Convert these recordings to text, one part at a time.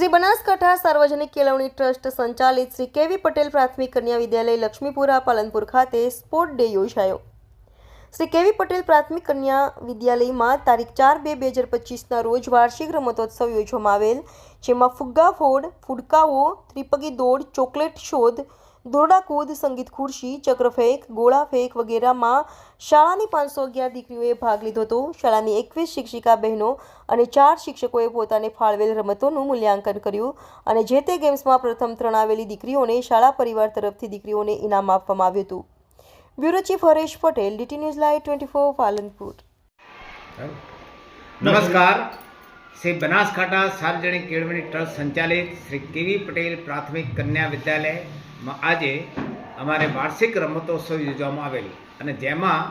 શ્રી બનાસકાંઠા સાર્વજનિક કેળવણી ટ્રસ્ટ સંચાલિત શ્રી કેવી પટેલ પ્રાથમિક કન્યા વિદ્યાલય લક્ષ્મીપુરા પાલનપુર ખાતે સ્પોર્ટ ડે યોજાયો. શ્રી કેવી પટેલ પ્રાથમિક કન્યા વિદ્યાલયમાં તારીખ ચાર બે બે હજાર પચીસના રોજ વાર્ષિક રમતોત્સવ યોજવામાં આવેલ, જેમાં ફુગ્ગા ફોડ, ફુડકાઓ, ત્રિપગી દોડ, ચોકલેટ શોધ દોરડા કૂદ, સંગીત ખુરશી ચક્રફેંક ગોળા ફેંક વગેરેમાં શાળાની પાંચસો અગિયાર દીકરીઓએ ભાગ લીધો હતો. શાળાની એકવીસ શિક્ષિકા બહેનો અને ચાર શિક્ષકોએ પોતાને ફાળવેલ રમતોનું મૂલ્યાંકન કર્યું અને જે તે ગેમ્સમાં પ્રથમ ત્રણ આવેલી દીકરીઓને શાળા પરિવાર તરફથી દીકરીઓને ઇનામ આપવામાં આવ્યું હતું. Bureau chief Haresh Patel, DT news live twenty four Palanpur. નમસ્કાર. શ્રી બનાસકાંઠા સાર્વજનિક કેળવણી ટ્રસ્ટ સંચાલિત શ્રી કેવી પટેલ પ્રાથમિક કન્યા વિદ્યાલયમાં આજે અમારે વાર્ષિક રમતોત્સવ યોજવામાં આવેલ. અને જેમાં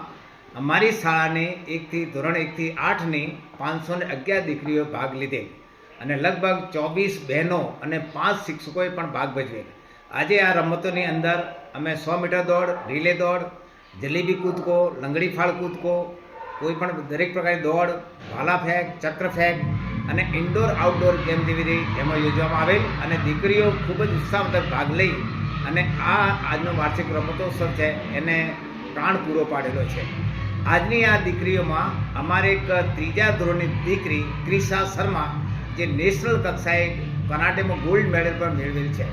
અમારી શાળાની એકથી, ધોરણ એકથી આઠની પાંચસો ને અગિયાર દીકરીઓએ ભાગ લીધેલ. અને લગભગ ચોવીસ બહેનો અને પાંચ શિક્ષકોએ પણ ભાગ ભજવેલ. આજે આ રમતોની અંદર અમે સો મીટર દોડ, રિલે દોડ, જલેબી કૂદકો, લંગડી ફાળ કૂદકો, કોઈ પણ દરેક પ્રકારની દોડ, ભાલા ફેંક, ચક્ર ફેંક અને ઇન્ડોર આઉટડોર ગેમ જેવી એમાં યોજવામાં આવેલ. અને દીકરીઓ ખૂબ જ ઉત્સાહવર્ધક ભાગ લઈ અને આ આજનો વાર્ષિક રમતોત્સવ છે, એને પ્રાણ પૂરો પાડેલો છે. આજની આ દીકરીઓમાં અમારે એક ત્રીજા ધોરણની દીકરી ક્રિશા શર્મા, જે નેશનલ કક્ષાએ કરાટેમાં ગોલ્ડ મેડલ પણ મેળવેલ છે.